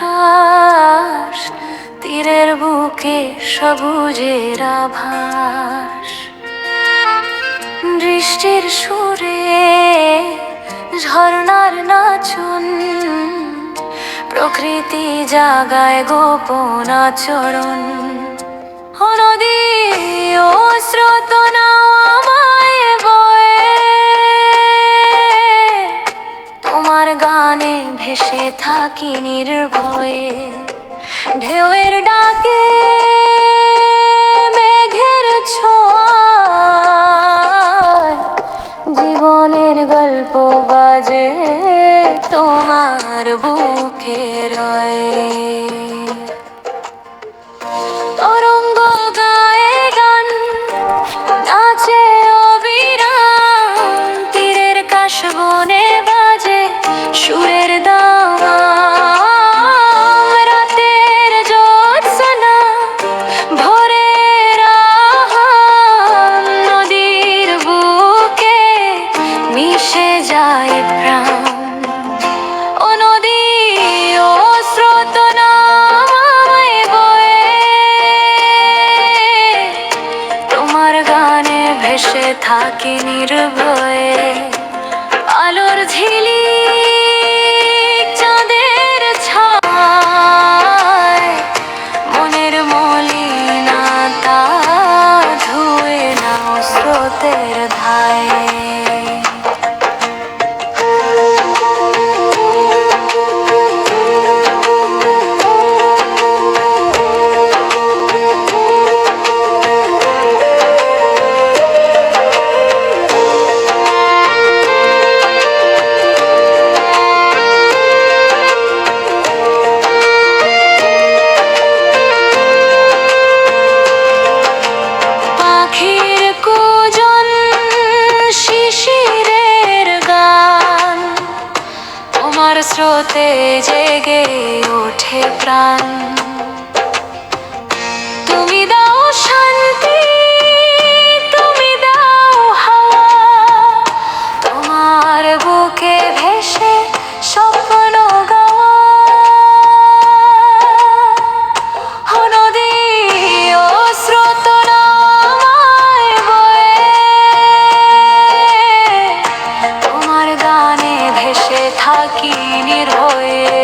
শ্বাস তীরের বুকে সবুজের আভাস। বৃষ্টির সুরে ঝর্ণার নাচন, প্রকৃতি জাগায় গোপন আচরণ। নদী, ও স্রোত ভেসে থাকি নির্ভয়ে। ঢেউয়ের ডাকে মেঘের ছোঁয়া জীবনের গল্প বাজে তোমার বুকে রয়ে। ভেসে থাকি নির্ভয়ে। আলোর ঝিলি চাঁদের ছায়। মনের তা ধুয়ে নাও স্রোতের ধায়। স্রোতে জেগে ওঠে প্রাণ। হয়ে